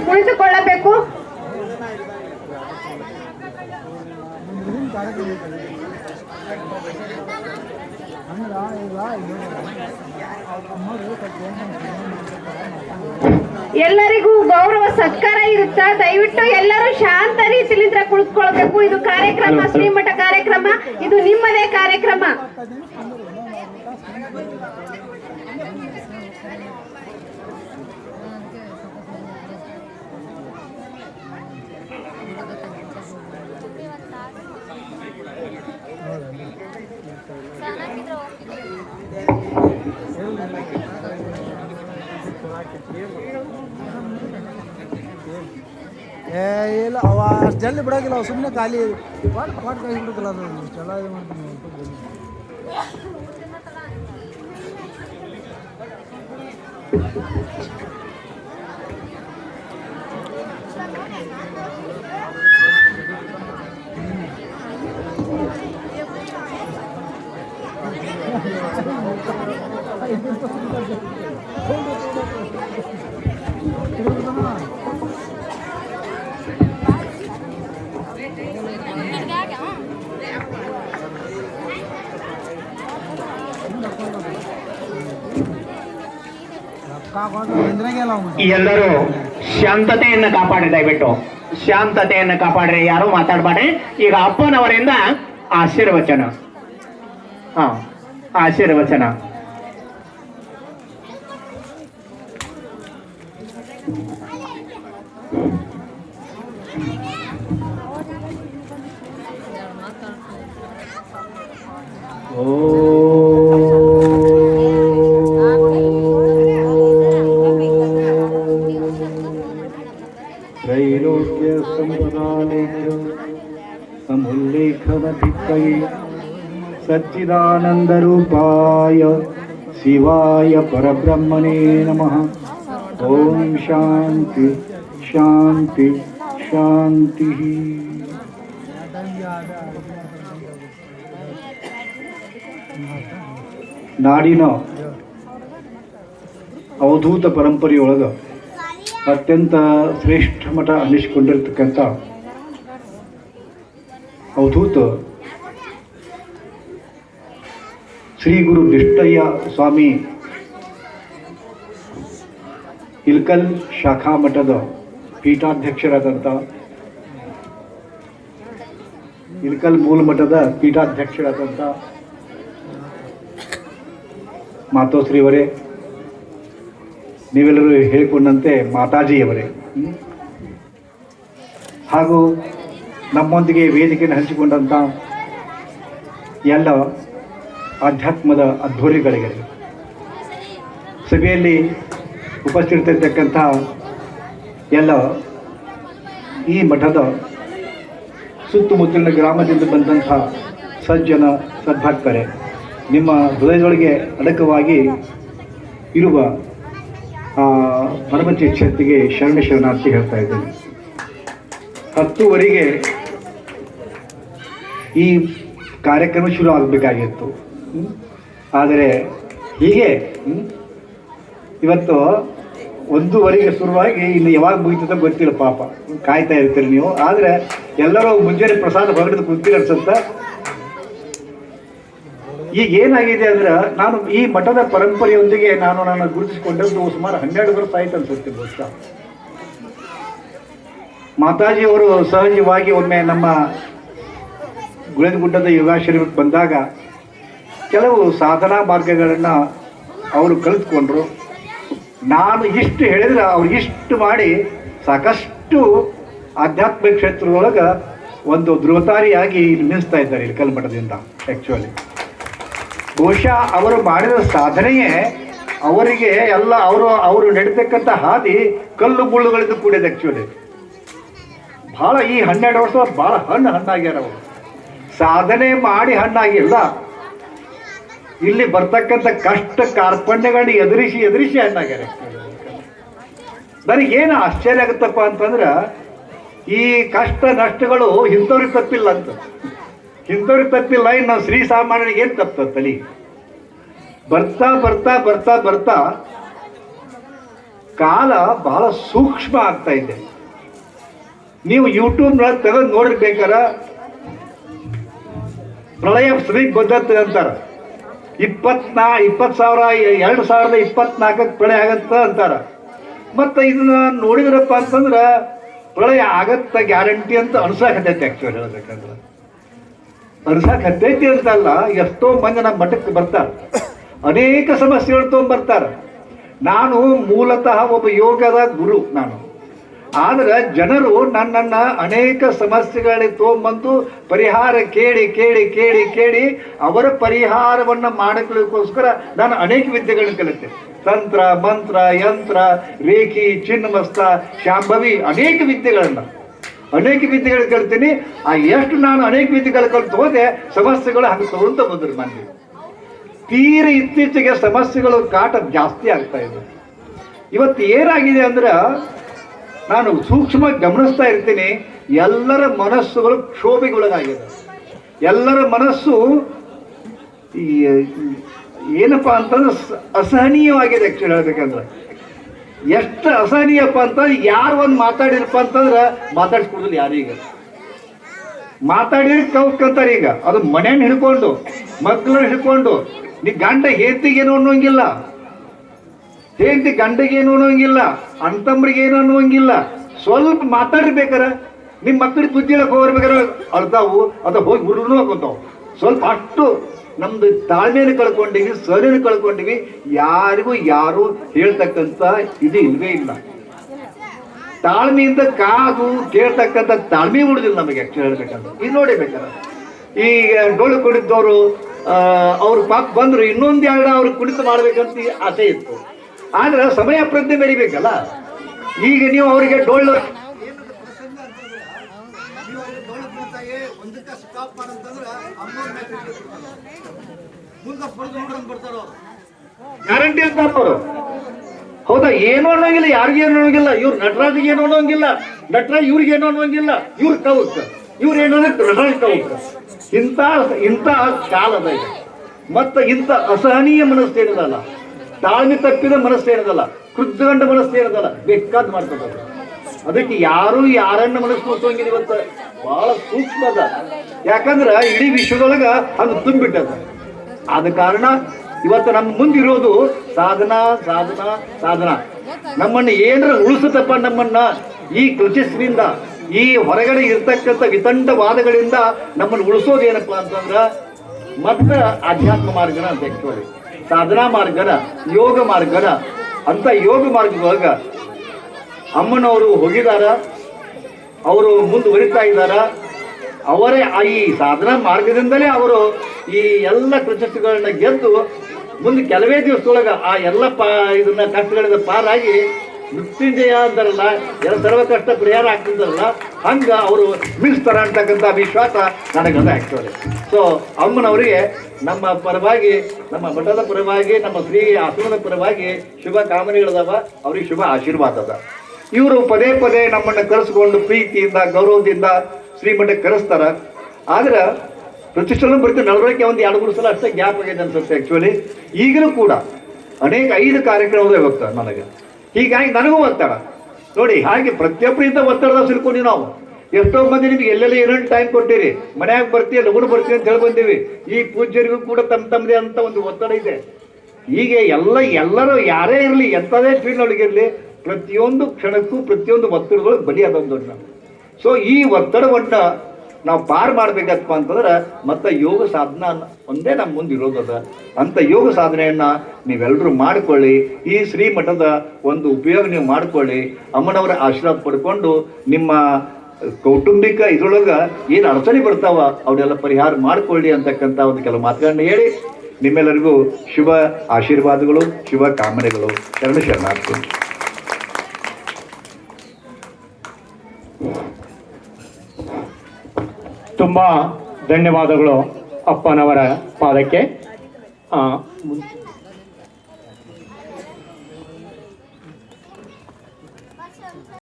ಕುಳಿತುಕೊಳ್ಳಬೇಕು ಎಲ್ಲರಿಗೂ ಗೌರವ ಸತ್ಕಾರ ಇರುತ್ತಾ? ದಯವಿಟ್ಟು ಎಲ್ಲರೂ ಶಾಂತ ರೀತಿಲಿಂದ ಕುಳಿತುಕೊಳ್ಬೇಕು ಇದು ಕಾರ್ಯಕ್ರಮ ಶ್ರೀಮಠ ಕಾರ್ಯಕ್ರಮ. ಇದು ನಿಮ್ಮದೇ ಕಾರ್ಯಕ್ರಮ. ಏ ಇಲ್ಲ ಅವ ಅಷ್ಟು ಜಲ್ದಿ ಬಿಡೋಗಿಲ್ಲ ಅವ ಸುಮ್ಮನೆ ಖಾಲಿ ಪಾಟ್ ಪಾಟ್ ಕೈ ಬಿಡೋದಿಲ್ಲ ಅದು ಇಷ್ಟೆಲ್ಲ ಇದು ಮಾಡ್ತೀನಿ ಕಾಕೊಂಡು ಎಲ್ಲರೂ ಶಾಂತತೆಯನ್ನು ಕಾಪಾಡಿ ದಯವಿಟ್ಟು ಶಾಂತತೆಯನ್ನು ಕಾಪಾಡ್ರಿ. ಯಾರು ಮಾತಾಡಬಾರ್ರಿ ಈಗ ಅಪ್ಪನವರಿಂದ ಆಶೀರ್ವಚನ. ಹಾ ಆಶೀರ್ವಚನ. ಓ सच्चिदानन्दरूपाय शिवाय परब्रह्मणे नमः ॐ शान्ति शान्ति शान्तिः ನಾಡಿನ ಅವಧೂತ ಪರಂಪರೆಯೊಳಗ ಅತ್ಯಂತ ಶ್ರೇಷ್ಠ ಮಠ ಅನ್ನಿಸಿಕೊಂಡಿರ್ತಕ್ಕಂಥ ಅವಧೂತ ಶ್ರೀ ಗುರು ದಿಷ್ಟಯ್ಯ ಸ್ವಾಮಿ ಇಲ್ಕಲ್ ಶಾಖಾ ಮಠದ ಪೀಠಾಧ್ಯಕ್ಷರಾದಂಥ ಇಲ್ಕಲ್ ಮೂಲ ಮಠದ ಪೀಠಾಧ್ಯಕ್ಷರಾದಂಥ ಮಾತೋಶ್ರೀಯವರೇ ನೀವೆಲ್ಲರೂ ಹೇಳಿಕೊಂಡಂತೆ ಮಾತಾಜಿಯವರೇ? ಹಾಗೂ ನಮ್ಮೊಂದಿಗೆ ವೇದಿಕೆಯನ್ನು ಹಂಚಿಕೊಂಡಂಥ ಎಲ್ಲ ಆಧ್ಯಾತ್ಮದ ಅದ್ಧೂರಿಗಳಿಗೆ ಸಭೆಯಲ್ಲಿ ಉಪಸ್ಥಿತಿರ್ತಕ್ಕಂಥ ಎಲ್ಲ ಈ ಮಠದ ಸುತ್ತಮುತ್ತಲಿನ ಗ್ರಾಮದಿಂದ ಬಂದಂಥ ಸಜ್ಜನ ಸದ್ಭಕ್ತರೆ ನಿಮ್ಮ ಹೃದಯದೊಳಗೆ ಅಡಕವಾಗಿ ಇರುವ ಆ ಪರಮಚಿಕ್ಷತಿಗೆ ಶರಣ ಶರಣಾರ್ಥಿ ಹೇಳ್ತಾ ಇದ್ದೇನೆ ಹತ್ತುವರೆಗೆ ಈ ಕಾರ್ಯಕ್ರಮ ಶುರು ಆಗಬೇಕಾಗಿತ್ತು? ಆದರೆ ಹೀಗೆ? ಇವತ್ತು ಒಂದೂವರೆಗೆ ಶುರುವಾಗಿ ಇನ್ನು ಯಾವಾಗ ಮುಗಿತದ ಗೊತ್ತಿಲ್ಲ ಪಾಪ. ಕಾಯ್ತಾ ಇರ್ತೀರಿ ನೀವು. ಆದರೆ ಎಲ್ಲರೂ ಮುಂಜಾನೆ ಪ್ರಸಾದ ಹೊರಗಡೆ ಕುಂತೀರಿ ಅನ್ಸುತ್ತ ಈಗ ಏನಾಗಿದೆ ಅಂದ್ರೆ ನಾನು ಈ ಮಠದ ಪರಂಪರೆಯೊಂದಿಗೆ ನಾನು ನನ್ನ ಗುರುತಿಸಿಕೊಂಡದ್ದು ಸುಮಾರು ಹನ್ನೆರಡು ವರ್ಷ ಆಯ್ತು ಅನ್ಸುತ್ತೆ ಬಹುಶಃ ಮಾತಾಜಿಯವರು ಸಹಜವಾಗಿ ಒಮ್ಮೆ ನಮ್ಮ ಗುಳದಗುಡ್ಡದ ಯೋಗಾಶ್ರಮಕ್ಕೆ ಬಂದಾಗ ಕೆಲವು ಸಾಧನಾ ಮಾರ್ಗಗಳನ್ನು ಅವರು ಕಲಿತ್ಕೊಂಡ್ರು. ನಾನು ಇಷ್ಟು ಹೇಳಿದ್ರೆ ಅವ್ರು ಇಷ್ಟು ಮಾಡಿ ಸಾಕಷ್ಟು ಆಧ್ಯಾತ್ಮಿಕ ಕ್ಷೇತ್ರದೊಳಗೆ ಒಂದು ಧ್ರುವತಾರಿಯಾಗಿ ಇಲ್ಲಿ ನಿಲ್ಲಿಸ್ತಾ ಇದ್ದಾರೆ ಇಲ್ಲಿ ಕಲ್ಮಠದಿಂದ ಆ್ಯಕ್ಚುಲಿ ಬಹುಶಃ ಅವರು ಮಾಡಿದ ಸಾಧನೆಯೇ ಅವರಿಗೆ ಎಲ್ಲ ಅವರು ಅವರು ನಡೀತಕ್ಕಂಥ ಹಾದಿ ಕಲ್ಲು ಮುಳ್ಳುಗಳಿಂದ ಕೂಡಿದೆ ಆ್ಯಕ್ಚುಲಿ ಭಾಳ ಈ ಹನ್ನೆರಡು ವರ್ಷ ಭಾಳ ಹಣ್ಣು ಹಣ್ಣಾಗ್ಯಾರ ಅವರು. ಸಾಧನೆ ಮಾಡಿ ಹಣ್ಣಾಗಿಲ್ಲ ಇಲ್ಲಿ ಬರ್ತಕ್ಕಂಥ ಕಷ್ಟ ಕಾರ್ಪಣ್ಯಗಳನ್ನ ಎದುರಿಸಿ ಎದುರಿಸಿ ಹಣ್ಣಾಗ್ಯಾರ ನನಗೇನು ಆಶ್ಚರ್ಯ ಆಗುತ್ತಪ್ಪ ಅಂತಂದ್ರೆ, ಈ ಕಷ್ಟ ನಷ್ಟಗಳು ಇಂಥವ್ರಿಗೆ ತಪ್ಪಿಲ್ಲ ಅಂತ. ಇಂಥವ್ರಿಗೆ ತಪ್ಪಿಲ್ಲ, ಇನ್ನು ನಾವು ಶ್ರೀ ಸಾಮಾನ್ಯರಿಗೆ ಏನು ತಪ್ಪ ತಲಿ? ಬರ್ತಾ ಬರ್ತಾ ಬರ್ತಾ ಬರ್ತಾ ಕಾಲ ಬಹಳ ಸೂಕ್ಷ್ಮ ಆಗ್ತಾ ಇದೆ. ನೀವು ಯೂಟ್ಯೂಬ್ನೊಳಗೆ ತೆಗೆದು ನೋಡಿರ್ಬೇಕಾರ, ಪ್ರಳಯ ಸ್ತ್ರೀ ಬದ್ಧತೆ ಅಂತಾರ. ಇಪ್ಪತ್ನಾ ಇಪ್ಪತ್ತು ಸಾವಿರ, ಎರಡು ಸಾವಿರದ ಇಪ್ಪತ್ನಾಲ್ಕಕ್ಕೆ ಪ್ರಳಯ ಆಗತ್ತ ಅಂತಾರ. ಮತ್ತು ಇದನ್ನ ನೋಡಿದ್ರಪ್ಪ ಅಂತಂದ್ರೆ ಪ್ರಳಯ ಆಗತ್ತ ಗ್ಯಾರಂಟಿ ಅಂತ ಅನ್ಸಾಕತ್ತೈತಿ ಆ್ಯಕ್ಚುಲಿ ಹೇಳ್ಬೇಕಂದ್ರೆ. ಅನ್ಸಾಕತ್ತೈತಿ ಅಂತಲ್ಲ, ಎಷ್ಟೋ ಮಂದಿ ನಮ್ಮ ಮಠಕ್ಕೆ ಬರ್ತಾರೆ. ಅನೇಕ ಸಮಸ್ಯೆಗಳು ಬರ್ತಾರ ನಾನು ಮೂಲತಃ ಒಬ್ಬ ಯೋಗದ ಗುರು ನಾನು. ಆದ್ರೆ ಜನರು ನನ್ನನ್ನ ಅನೇಕ ಸಮಸ್ಯೆಗಳಿಗೆ ತೊಗೊಂಬಂದು ಪರಿಹಾರ ಕೇಳಿ ಕೇಳಿ ಕೇಳಿ ಕೇಳಿ ಅವರ ಪರಿಹಾರವನ್ನ ಮಾಡಿಕೊಳ್ಳೋಕ್ಕೋಸ್ಕರ ನಾನು ಅನೇಕ ವಿದ್ಯೆಗಳನ್ನು ಕಲಿತೆ. ತಂತ್ರ, ಮಂತ್ರ, ಯಂತ್ರ, ರೇಖಿ ಚಿನ್ನಮಸ್ತ ಶಾಂಭವಿ ಅನೇಕ ವಿದ್ಯೆಗಳನ್ನ. ಅನೇಕ ವಿದ್ಯೆಗಳು ಕಲಿತೀನಿ. ಆ ಎಷ್ಟು ನಾನು ಅನೇಕ ವಿದ್ಯೆಗಳು ಕಲಿತು ಹೋದೆ, ಸಮಸ್ಯೆಗಳು ಹಂಗೆ ತಗೊಂತ ಬಂದರು ಮಂದಿ ತೀರ ಇತ್ತೀಚೆಗೆ ಸಮಸ್ಯೆಗಳು ಕಾಟ ಜಾಸ್ತಿ ಆಗ್ತಾ ಇದೆ. ಇವತ್ತು ಏನಾಗಿದೆ ಅಂದ್ರೆ ನಾನು ಸೂಕ್ಷ್ಮ ಗಮನಿಸ್ತಾ ಇರ್ತೀನಿ, ಎಲ್ಲರ ಮನಸ್ಸುಗಳು ಕ್ಷೋಭೆಗೊಳಗಾಗಿದೆ ಎಲ್ಲರ ಮನಸ್ಸು ಏನಪ್ಪ ಅಂತಂದ್ರೆ ಅಸಹನೀಯವಾಗಿದೆ ಆ್ಯಕ್ಚುಲಿ ಹೇಳ್ಬೇಕಂದ್ರೆ. ಎಷ್ಟು ಅಸಹನೀಯಪ್ಪ ಅಂತಂದ್ರೆ ಯಾರು ಒಂದು ಮಾತಾಡಿರಪ್ಪ ಅಂತಂದ್ರೆ, ಮಾತಾಡ್ಸ್ಕೊಡೋದಿಲ್ಲ ಯಾರೀಗ ಮಾತಾಡಿ ಕೌಸ್ಕೊಂತಾರೆ ಈಗ. ಅದು ಮನೆಯನ್ನು ಹಿಡ್ಕೊಂಡು ಮಕ್ಕಳನ್ನ ಹಿಡ್ಕೊಂಡು, ನೀ ಗಂಡ ಹೇತಿಗೇನು ಅನ್ನೋಂಗಿಲ್ಲ. ಹೇಂತಿ ಗಂಡಗೇನು ಅನ್ನೋಂಗಿಲ್ಲ ಏನು ಅನ್ನುವಂಗಿಲ್ಲ. ಸ್ವಲ್ಪ ಮಾತಾಡ್ಬೇಕಾರ ನಿಮ್ಮ ಮಕ್ಕಳಿಗೆ ಬುದ್ಧಿ ಹೇಳಕ್ ಹೋಗ್ಬೇಕಾರೆ ಅಳ್ತಾವು ಅದ ಹೋಗಿ ಹುಡುಗರು ಹಾಕೋತಾವು. ಸ್ವಲ್ಪ ಅಷ್ಟು ನಮ್ದು ತಾಳ್ಮೆಯನ್ನು ಕಳ್ಕೊಂಡಿವಿ, ಸರಿಯನ್ನು ಕಳ್ಕೊಂಡಿವಿ, ಯಾರಿಗೂ ಯಾರು ಹೇಳ್ತಕ್ಕಂಥ ಇದು ಇಲ್ವೇ ಇಲ್ಲ. ತಾಳ್ಮೆಯಿಂದ ಕಾದು ಕೇಳ್ತಕ್ಕಂಥ ತಾಳ್ಮೆ ಉಳಿದಿಲ್ಲ ನಮಗೆ ಆಕ್ಚುಲಿ ಹೇಳ್ಬೇಕಂದ್ರೆ. ಇದು ನೋಡಿ ಬೇಕಾದ್ರೆ ಈಗ ಡೋಳು ಕುಡಿದವರು ಅವ್ರ ಪಾಪ ಬಂದ್ರು, ಇನ್ನೊಂದು ಎರಡು ಅವ್ರಿಗೆ ಕುಣಿತ ಮಾಡ್ಬೇಕಂತ ಆಸೆ ಇತ್ತು. ಆದ್ರೆ ಸಮಯ ಪ್ರಜ್ಞೆ ಮೆರಿಬೇಕಲ್ಲ ಈಗ ನೀವು ಅವರಿಗೆ ಡೊಳ್ಳು ಗ್ಯಾರಂಟಿ ಅಂತ ಅವರು. ಹೌದಾ? ಏನು ಅನ್ನೋಂಗಿಲ್ಲ ಯಾರಿಗೇನು ಅನ್ನೋಂಗಿಲ್ಲ. ಇವ್ರು ನಟರಾಜ್ಗೆ ಏನು ಅನ್ನೋಂಗಿಲ್ಲ. ನಟರಾಜ್ ಇವ್ರಿಗೆ ಏನು ಅನ್ನೋಂಗಿಲ್ಲ. ಇವ್ರ ಕೌತ್. ಇವ್ರು ಏನು ನಟರಾಜ್ ಕೌತ್. ಇಂಥ ಇಂಥ ಕಾಲದ ಇದೆ. ಮತ್ತೆ ಇಂಥ ಅಸಹನೀಯ ಮನಸ್ಸು ಏನಿದಲ್ಲ ತಾಳ್ಮೆ ತಪ್ಪಿದ ಮನಸ್ಸು ಇರೋದಲ್ಲ ಕೃದ್ಗಂಡ ಮನಸ್ಸು ಇರೋದಲ್ಲ ಬೇಕಾದ್ ಮಾಡ್ತದ ಅದಕ್ಕೆ ಯಾರು ಯಾರನ್ನ ಮನಸ್ಸು ಮುಟ್ಟೋಂಗಿಲ್ಲ ಇವತ್ತು. ಬಹಳ ಸೂಕ್ಷ್ಮ ಅದ. ಯಾಕಂದ್ರ ಇಡೀ ವಿಶ್ವದೊಳಗ ಅದು ತುಂಬಿಟ್ಟದ. ಆದ ಕಾರಣ ಇವತ್ತು ನಮ್ಮ ಮುಂದಿರೋದು ಸಾಧನ ಸಾಧನ ಸಾಧನ. ನಮ್ಮನ್ನ ಏನರ ಉಳಿಸುತ್ತಪ್ಪ ನಮ್ಮನ್ನ? ಈ ಕೃಚಿಸ್ನಿಂದ ಈ ಹೊರಗಡೆ ಇರ್ತಕ್ಕಂಥ ವಿತಂಡವಾದಗಳಿಂದ ನಮ್ಮನ್ನು ಉಳಿಸೋದೇನಪ್ಪ ಅಂತಂದ್ರ ಮತ್ತೆ ಆಧ್ಯಾತ್ಮ ಮಾರ್ಗನ ಅಂತ ಸಾಧನಾ ಮಾರ್ಗನ, ಯೋಗ ಮಾರ್ಗನ, ಅಂತ ಯೋಗ ಮಾರ್ಗದೊಳಗ ಅಮ್ಮನವರು ಹೋಗಿದಾರ, ಅವರು ಮುಂದುವರಿತಾ ಇದ್ದಾರ ಅವರೇ ಈ ಸಾಧನಾ ಮಾರ್ಗದಿಂದಲೇ ಅವರು ಈ ಎಲ್ಲ ಪ್ರಶಸ್ತಿಗಳನ್ನ ಗೆದ್ದು ಮುಂದೆ ಕೆಲವೇ ದಿವಸದೊಳಗ ಆ ಎಲ್ಲ ಪಾ ಇದನ್ನ ಕಷ್ಟಗಳಿಂದ ಪಾರಾಗಿ ಮೃತ್ಯುಂಜಯ ಅಂತಾರಲ್ಲ ಎಲ್ಲ ಸರ್ವ ಕಷ್ಟ ಪರಿಹಾರ ಆಗ್ತಿದ್ದಾರಲ್ಲ ಹಂಗ ಅವರು ಮಿಸ್ತಾರ ಅಂತಕ್ಕಂಥ ವಿಶ್ವಾಸ ನನಗದ ಆಗ್ತವ್ರೆ ಸೊ ಅಮ್ಮನವರಿಗೆ ನಮ್ಮ ಪರವಾಗಿ, ನಮ್ಮ ಮಠದ ಪರವಾಗಿ, ನಮ್ಮ ಶ್ರೀ ಆಶ್ರಮದ ಪರವಾಗಿ ಶುಭ ಕಾಮನೆಗಳದಾವ ಅವ್ರಿಗೆ ಶುಭ ಆಶೀರ್ವಾದ ಅದ ಇವರು ಪದೇ ಪದೇ ನಮ್ಮನ್ನು ಕರೆಸ್ಕೊಂಡು ಪ್ರೀತಿಯಿಂದ, ಗೌರವದಿಂದ ಶ್ರೀಮಠಕ್ಕೆ ಕರೆಸ್ತಾರ. ಆದ್ರೆ ಪ್ರತಿಷ್ಠಾನ ಬರ್ತೀವಿ ನಡವಳಿಕೆ ಒಂದು ಎರಡು, ಮೂರು ಸಲ ಅಷ್ಟೇ ಗ್ಯಾಪ್ ಆಗಿದೆ ಅನ್ಸುತ್ತೆ ಆ್ಯಕ್ಚುಲಿ ಈಗಲೂ ಕೂಡ ಅನೇಕ ಐದು ಕಾರ್ಯಕ್ರಮಗಳು ಹೋಗ್ತಾರೆ ನನಗೆ. ಹೀಗಾಗಿ ನನಗೂ ಒತ್ತಡ. ನೋಡಿ, ಹಾಗೆ ಪ್ರತಿಯೊಬ್ಬರಿಂದ ಒತ್ತಡದಾಗ ಸಿಲ್ಕೊಂಡಿ ನಾವು. ಎಷ್ಟೋ ಮಂದಿ ನಿಮ್ಗೆ ಎಲ್ಲೆಲ್ಲಿ ಏನೇನು ಟೈಮ್ ಕೊಟ್ಟಿರಿ? ಮನ್ಯಾಗ ಬರ್ತೀವಿ ಲಗುಡು ಬರ್ತೀವಿ ಅಂತ ಹೇಳಿ ಬಂದೀವಿ. ಈ ಪೂಜ್ಯರಿಗೂ ಕೂಡ ತಮ್ಮ ತಮ್ಮದೇ ಅಂತ ಒಂದು ಒತ್ತಡ ಇದೆ. ಹೀಗೆ ಎಲ್ಲ, ಎಲ್ಲರೂ ಯಾರೇ ಇರಲಿ, ಎಂಥದೇ ಫೀಲ್ಡ್ನೊಳಗಿರಲಿ ಪ್ರತಿಯೊಂದು ಕ್ಷಣಕ್ಕೂ ಪ್ರತಿಯೊಂದು ಒತ್ತಡಗಳು ಅದೊಂದು ಸೊ ಈ ಒತ್ತಡವನ್ನ ನಾವು ಪಾರ್ ಮಾಡ್ಬೇಕಪ್ಪ ಅಂತಂದ್ರೆ ಮತ್ತೆ ಯೋಗ ಸಾಧನ ಒಂದೇ ನಮ್ಮ ಮುಂದೆ ಇರೋದದ ಅಂತ ಯೋಗ ಸಾಧನೆಯನ್ನ ನೀವೆಲ್ಲರೂ ಮಾಡ್ಕೊಳ್ಳಿ. ಈ ಶ್ರೀ ಮಠದ ಒಂದು ಉಪಯೋಗ ನೀವು ಮಾಡ್ಕೊಳ್ಳಿ. ಅಮ್ಮನವರ ಆಶೀರ್ವಾದ ಪಡ್ಕೊಂಡು ನಿಮ್ಮ ಕೌಟುಂಬಿಕ ಇದ್ರೊಳಗ ಏನು ಅಡಚಣೆ ಬರ್ತಾವ ಅವನ್ನೆಲ್ಲ ಪರಿಹಾರ ಮಾಡ್ಕೊಳ್ಳಿ ಅಂತಕ್ಕಂಥ ಒಂದು ಕೆಲವು ಮಾತುಗಳನ್ನ ಹೇಳಿ ನಿಮ್ಮೆಲ್ಲರಿಗೂ ಶುಭ ಆಶೀರ್ವಾದಗಳು, ಶುಭ ಕಾಮನೆಗಳು. ಶರಣ ಶರಣಾರ್ಥಿ. ತುಂಬ ಧನ್ಯವಾದಗಳು ಅಪ್ಪನವರ ಪಾದಕ್ಕೆ.